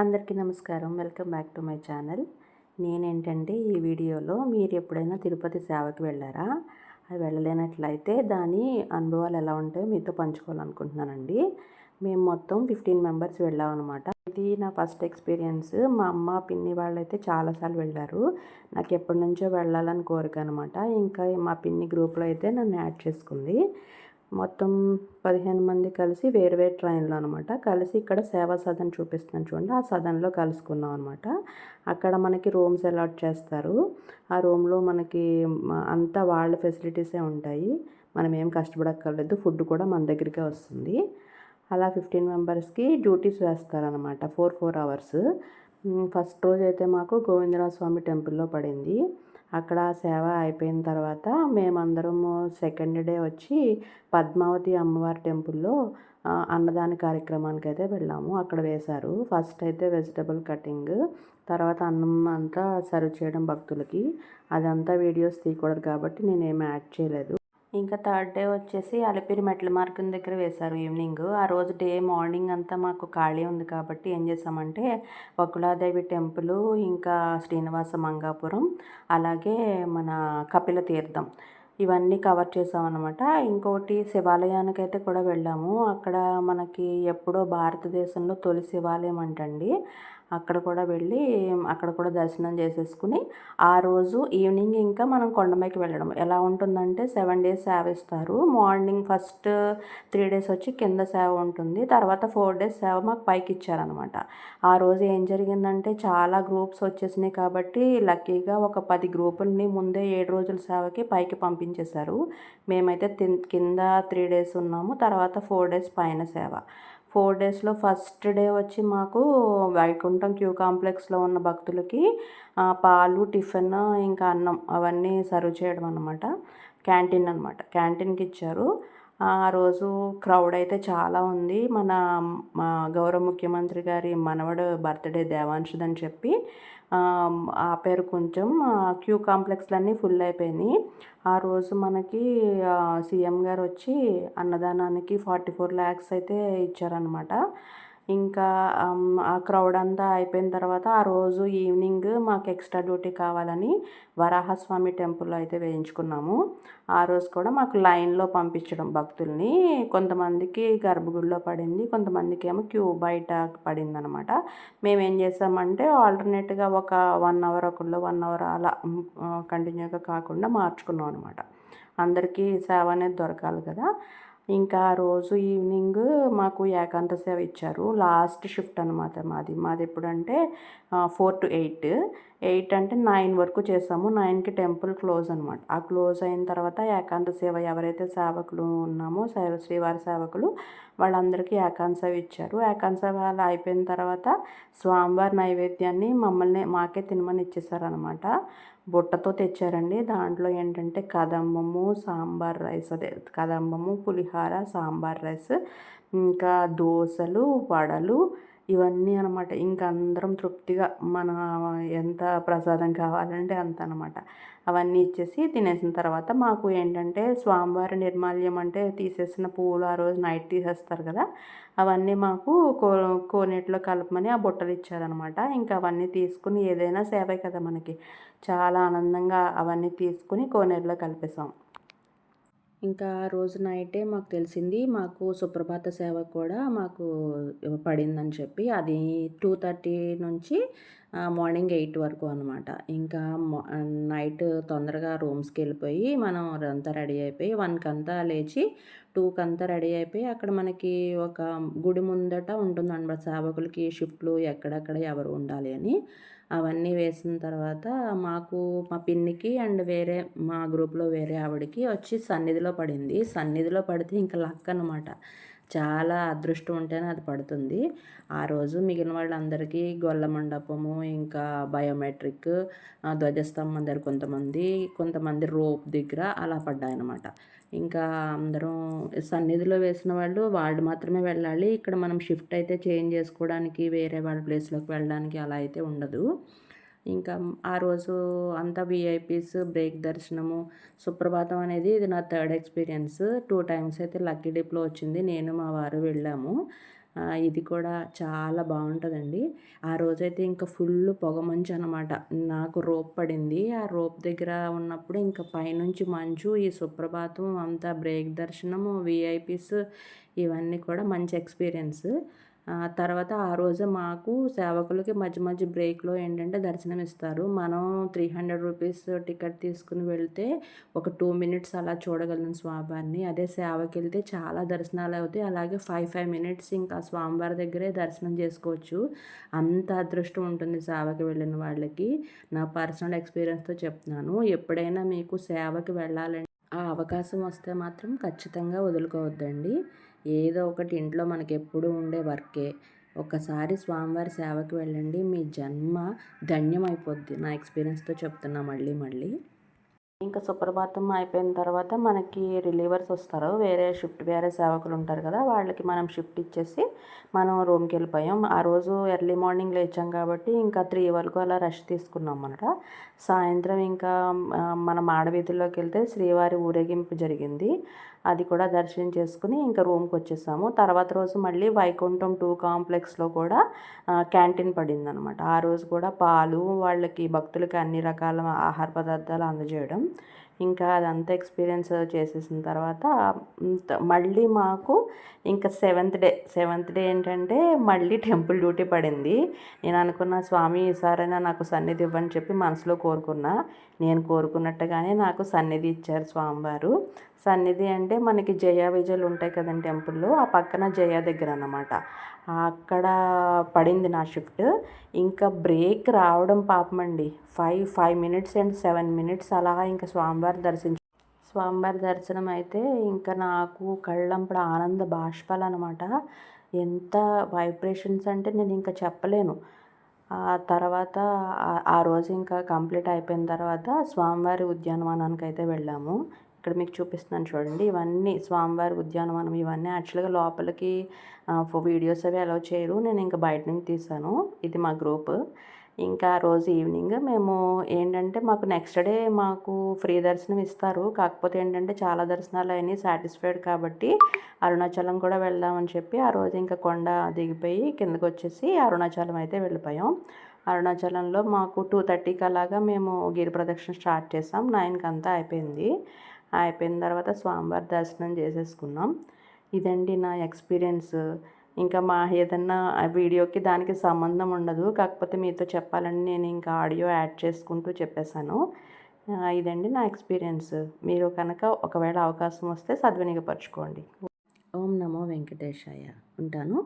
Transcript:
అందరికీ నమస్కారం. Welcome back to my channel. నేనేంటంటే ఈ వీడియోలో మీరు ఎప్పుడైనా తిరుపతి సేవకి వెళ్ళారా? అది వెళ్ళలేనట్లయితే దాని అనుభవాలు ఎలా ఉంటాయో మీతో పంచుకోవాలనుకుంటున్నానండి. మేము మొత్తం ఫిఫ్టీన్ మెంబర్స్ వెళ్ళామన్నమాట. ఇది నా ఫస్ట్ ఎక్స్పీరియన్స్. మా అమ్మ పిన్ని వాళ్ళైతే చాలాసార్లు వెళ్ళారు. నాకు ఎప్పటి నుంచో వెళ్ళాలని కోరిక అనమాట ఇంకా మా పిన్ని గ్రూప్లో అయితే నన్ను యాడ్ చేసుకుంది. మొత్తం పదిహేను మంది కలిసి వేరు వేరు ట్రైన్లో అనమాట కలిసి ఇక్కడ సేవా సదన్ చూపిస్తున్నాను చూడండి. ఆ సదన్లో కలుసుకున్నాం అనమాట అక్కడ మనకి రూమ్స్ అలాట్ చేస్తారు. ఆ రూమ్లో మనకి అంతా వాళ్ళ ఫెసిలిటీసే ఉంటాయి. మనం ఏం కష్టపడక్కర్లేదు. ఫుడ్ కూడా మన దగ్గరికే వస్తుంది. అలా ఫిఫ్టీన్ మెంబర్స్కి డ్యూటీస్ వేస్తారనమాట ఫోర్ ఫోర్ అవర్స్. ఫస్ట్ రోజు అయితే మాకు గోవిందరాజ స్వామి టెంపుల్లో పడింది. అక్కడ సేవ అయిపోయిన తర్వాత మేమందరము సెకండ్ డే వచ్చి పద్మావతి అమ్మవారి టెంపుల్లో అన్నదాన కార్యక్రమానికి అయితే వెళ్ళాము. అక్కడ వేశారు. ఫస్ట్ అయితే వెజిటబుల్ కటింగ్ తర్వాత అన్నం అంతా సర్వ్ చేయడం భక్తులకి. అదంతా వీడియోస్ తీయకూడదు కాబట్టి నేనేమి యాడ్ చేయలేదు. ఇంకా థర్డ్ డే వచ్చేసి అలిపిరి మెట్ల మార్గం దగ్గర వేశారు ఈవినింగ్. ఆ రోజు డే మార్నింగ్ అంతా మాకు ఖాళీ ఉంది కాబట్టి ఏం చేసామంటే వకులాదేవి టెంపుల్ ఇంకా శ్రీనివాస మంగాపురం అలాగే మన కపిల తీర్థం ఇవన్నీ కవర్ చేసామన్నమాట ఇంకోటి శివాలయానికి అయితే కూడా వెళ్ళాము. అక్కడ మనకి ఎప్పుడో భారతదేశంలో తొలి శివాలయం అంటండి. అక్కడ కూడా వెళ్ళి అక్కడ కూడా దర్శనం చేసేసుకుని ఆ రోజు ఈవినింగ్ ఇంకా మనం కొండమైకి వెళ్ళడం. ఎలా ఉంటుందంటే సెవెన్ డేస్ సేవ ఇస్తారు. మార్నింగ్ ఫస్ట్ త్రీ డేస్ వచ్చి కింద సేవ ఉంటుంది. తర్వాత ఫోర్ డేస్ సేవ మాకు పైకి ఇచ్చారనమాట. ఆ రోజు ఏం జరిగిందంటే చాలా గ్రూప్స్ వచ్చేసినాయి కాబట్టి లక్కీగా ఒక పది గ్రూపుల్ని ముందే ఏడు రోజుల సేవకి పైకి పంపించేశారు. మేమైతే కింద త్రీ డేస్ ఉన్నాము. తర్వాత ఫోర్ డేస్ పైన సేవ. ఫోర్ డేస్లో ఫస్ట్ డే వచ్చి మాకు వైకుంఠం క్యూ కాంప్లెక్స్లో ఉన్న భక్తులకి పాలు టిఫిన్ ఇంకా అన్నం అవన్నీ సర్వ్ చేయడం అనమాట క్యాంటీన్ అనమాట క్యాంటీన్కి ఇచ్చారు. ఆ రోజు క్రౌడ్ అయితే చాలా ఉంది. మన గౌరవ ముఖ్యమంత్రి గారి మనవడు బర్త్డే దేవాంశుదని చెప్పి ఆపారు కొంచెం క్యూ కాంప్లెక్స్లన్నీ ఫుల్ అయిపోయినాయి. ఆ రోజు మనకి సీఎం గారు వచ్చి అన్నదానానికి ఫార్టీ ఫోర్ ల్యాక్స్ అయితే ఇచ్చారనమాట ఇంకా ఆ క్రౌడ్ అంతా అయిపోయిన తర్వాత ఆ రోజు ఈవినింగ్ మాకు ఎక్స్ట్రా డ్యూటీ కావాలని వరాహస్వామి టెంపుల్లో అయితే వేయించుకున్నాము. ఆ రోజు కూడా మాకు లైన్లో పంపించడం భక్తుల్ని. కొంతమందికి గర్భగుడిలో పడింది కొంతమందికి ఏమో క్యూ బయట పడింది అనమాట మేము ఏం చేసామంటే ఆల్టర్నేట్గా ఒక వన్ అవర్ ఒకళ్ళు వన్ అవర్ అలా కంటిన్యూగా కాకుండా మార్చుకున్నాం అనమాట అందరికీ సేవ అనేది దొరకాలి కదా. ఇంకా ఆ రోజు ఈవినింగ్ మాకు ఏకాంత సేవ ఇచ్చారు. లాస్ట్ షిఫ్ట్ అనమాట మాది. మాది ఎప్పుడంటే ఫోర్ టు ఎయిట్. ఎయిట్ అంటే నైన్ వరకు చేసాము. నైన్కి టెంపుల్ క్లోజ్ అనమాట ఆ క్లోజ్ అయిన తర్వాత ఏకాంత సేవ ఎవరైతే సేవకులు ఉన్నామో శ్రీవారి సేవకులు వాళ్ళందరికీ ఏకాంత ఇచ్చారు. ఏకాంత వాళ్ళు అయిపోయిన తర్వాత స్వామివారి నైవేద్యాన్ని మమ్మల్ని మాకే తినమని ఇచ్చేసారనమాట బుట్టతో తెచ్చారండి. దాంట్లో ఏంటంటే కదంబము సాంబార్ రైస్ అదే కదంబము పులిహార సాంబార్ రైస్ ఇంకా దోశలు వడలు ఇవన్నీ అనమాట. ఇంకా అందరం తృప్తిగా మన ఎంత ప్రసాదం కావాలంటే అంత అనమాట. అవన్నీ ఇచ్చేసి తినేసిన తర్వాత మాకు ఏంటంటే స్వామివారి నిర్మాల్యం అంటే తీసేసిన పూలు ఆ రోజు నైట్ తీసేస్తారు కదా అవన్నీ మాకు కో కోనేటిలో కలపమని ఆ బుట్టలు ఇచ్చారనమాట. ఇంకా అవన్నీ తీసుకుని ఏదైనా సేవే కదా మనకి. చాలా ఆనందంగా అవన్నీ తీసుకుని కోనేరులో కలిపేసాం ఇంకా ఆ రోజు నైటే మాకు తెలిసింది మాకు సుప్రభాత సేవ కూడా మాకు పడిందని చెప్పి. అది టూ థర్టీ నుంచి మార్నింగ్ ఎయిట్ వరకు అనమాట ఇంకా నైట్ తొందరగా రూమ్స్కి వెళ్ళిపోయి మనం అంతా రెడీ అయిపోయి వన్కి అంతా లేచి టూకి అంతా రెడీ అయిపోయి అక్కడ మనకి ఒక గుడి ముందట ఉంటుందన్నమాట. సేవకులకి షిఫ్ట్లు ఎక్కడెక్కడ ఎవరు ఉండాలి అని. అవన్నీ వేసిన తర్వాత మాకు మా పిన్నికి అండ్ వేరే మా గ్రూప్లో వేరే ఆవిడకి వచ్చి సన్నిధిలో పడింది. సన్నిధిలో పడితే ఇంకా లక్ అనమాట చాలా అదృష్టం ఉంటేనే అది పడుతుంది. ఆ రోజు మిగిలిన వాళ్ళందరికీ గొల్ల మండపము ఇంకా బయోమెట్రిక్ ధ్వజస్తంభం దగ్గర కొంతమంది కొంతమంది రోప్ దగ్గర అలా పడ్డాయన్నమాట. ఇంకా అందరం సన్నిధిలో వేసిన వాళ్ళు వాళ్ళు మాత్రమే వెళ్ళాలి. ఇక్కడ మనం షిఫ్ట్ అయితే చేంజ్ చేసుకోవడానికి వేరే వాళ్ళ ప్లేస్లోకి వెళ్ళడానికి అలా అయితే ఉండదు. ఇంకా ఆ రోజు అంతా విఐపీస్ బ్రేక్ దర్శనము సుప్రభాతం అనేది ఇది నా థర్డ్ ఎక్స్పీరియన్స్. టూ టైమ్స్ అయితే లక్కీ డిప్లో వచ్చింది. నేను మా వారు వెళ్ళాము. ఇది కూడా చాలా బాగుంటుందండి. ఆ రోజైతే ఇంకా ఫుల్ పొగ మంచు అనమాట నాకు రోప్ పడింది. ఆ రోప్ దగ్గర ఉన్నప్పుడు ఇంకా పైనుంచి మంచు ఈ సుప్రభాతం అంతా బ్రేక్ దర్శనము విఐపీస్ ఇవన్నీ కూడా మంచి ఎక్స్పీరియన్స్. తర్వాత ఆ రోజు మాకు సేవకులకి మధ్య మధ్య బ్రేక్లో ఏంటంటే దర్శనం ఇస్తారు. మనం త్రీ హండ్రెడ్ రూపీస్ టికెట్ తీసుకుని వెళ్తే ఒక టూ మినిట్స్ అలా చూడగలం స్వామివారిని. అదే సేవకి వెళ్తే చాలా దర్శనాలు అవుతాయి. అలాగే ఫైవ్ ఫైవ్ మినిట్స్ ఇంకా స్వామివారి దగ్గరే దర్శనం చేసుకోవచ్చు. అంత అదృష్టం ఉంటుంది సేవకి వెళ్ళిన వాళ్ళకి. నా పర్సనల్ ఎక్స్పీరియన్స్తో చెప్తున్నాను. ఎప్పుడైనా మీకు సేవకి వెళ్ళాలంటే ఆ అవకాశం వస్తే మాత్రం ఖచ్చితంగా వదులుకోవద్దండి. ఏదో ఒకటి ఇంట్లో మనకి ఎప్పుడూ ఉండే వర్కే. ఒకసారి స్వామివారి సేవకి వెళ్ళండి మీ జన్మ ధన్యమైపోద్ది. నా ఎక్స్పీరియన్స్తో చెప్తున్నా మళ్ళీ మళ్ళీ. ఇంకా సుప్రభాతం అయిపోయిన తర్వాత మనకి రిలీవర్స్ వస్తారు. వేరే షిఫ్ట్ వేరే సేవకులు ఉంటారు కదా వాళ్ళకి మనం షిఫ్ట్ ఇచ్చేసి మనం రూమ్కి వెళ్ళిపోయాం. ఆ రోజు ఎర్లీ మార్నింగ్ లేచాం కాబట్టి ఇంకా త్రీ వరకు అలా రష్ తీసుకున్నాం అనమాట సాయంత్రం ఇంకా మన మాడవీధుల్లోకి వెళ్తే శ్రీవారి ఊరేగింపు జరిగింది. అది కూడా దర్శనం చేసుకుని ఇంకా రూమ్కి వచ్చేసాము. తర్వాత రోజు మళ్ళీ వైకుంఠం టూ కాంప్లెక్స్లో కూడా క్యాంటీన్ పడింది అనమాట ఆ రోజు కూడా పాలు వాళ్ళకి భక్తులకి అన్ని రకాల ఆహార పదార్థాలు అందజేయడం ఇంకా అదంతా ఎక్స్పీరియన్స్ చేసేసిన తర్వాత మళ్ళీ మాకు ఇంకా సెవెంత్ డే సెవెంత్ డే ఏంటంటే మళ్ళీ టెంపుల్ డ్యూటీ పడింది. నేను అనుకున్న స్వామి ఈసారైనా నాకు సన్నిధి ఇవ్వని చెప్పి మనసులో కోరుకున్నా. నేను కోరుకున్నట్టుగానే నాకు సన్నిధి ఇచ్చారు స్వామివారు. సన్నిధి అంటే మనకి జయ విజయలు ఉంటాయి కదండి టెంపుల్లో ఆ పక్కన జయ దగ్గర అన్నమాట. అక్కడ పడింది నా షిఫ్ట్. ఇంకా బ్రేక్ రావడం పాపమండి. Five five minutes and seven minutes అలాగా ఇంకా స్వామివారి దర్శించు స్వామివారి దర్శనం అయితే ఇంకా నాకు కళ్ళంపడ ఆనంద బాష్పాలు అనమాట ఎంత వైబ్రేషన్స్ అంటే నేను ఇంకా చెప్పలేను. ఆ తర్వాత ఆ రోజు ఇంకా కంప్లీట్ అయిపోయిన తర్వాత స్వామివారి ఉద్యానవనానికి అయితే వెళ్ళాము. ఇక్కడ మీకు చూపిస్తున్నాను చూడండి. ఇవన్నీ స్వామివారి ఉద్యానవనం ఇవన్నీ యాక్చువల్గా లోపలికి వీడియోస్ అవి అలౌ చేయరు. నేను ఇంకా బయట నుంచి తీసాను. ఇది మా గ్రూప్ ఇంకా ఆ రోజు ఈవినింగ్ మేము ఏంటంటే మాకు నెక్స్ట్ డే మాకు ఫ్రీ దర్శనం ఇస్తారు. కాకపోతే ఏంటంటే చాలా దర్శనాలు అయినాయి సాటిస్ఫైడ్ కాబట్టి అరుణాచలం కూడా వెళ్దామని చెప్పి ఆ రోజు ఇంకా కొండ దిగిపోయి కిందకు వచ్చేసి అరుణాచలం అయితే వెళ్ళిపోయాం. అరుణాచలంలో మాకు టూ థర్టీకి అలాగా మేము గిరి ప్రదక్షిణ స్టార్ట్ చేసాం. నైన్కి అంతా అయిపోయింది. అయిపోయిన తర్వాత స్వామివారి దర్శనం చేసేసుకున్నాం. ఇదండి నా ఎక్స్పీరియన్స్. ఇంకా మా ఏదన్నా వీడియోకి దానికి సంబంధం ఉండదు. కాకపోతే మీతో చెప్పాలని నేను ఇంకా ఆడియో యాడ్ చేసుకుంటూ చెప్పేశాను. ఇదండి నా ఎక్స్పీరియన్స్. మీరు కనుక ఒకవేళ అవకాశం వస్తే సద్వినియోగపరచుకోండి. ఓం నమో వెంకటేశాయ. ఉంటాను.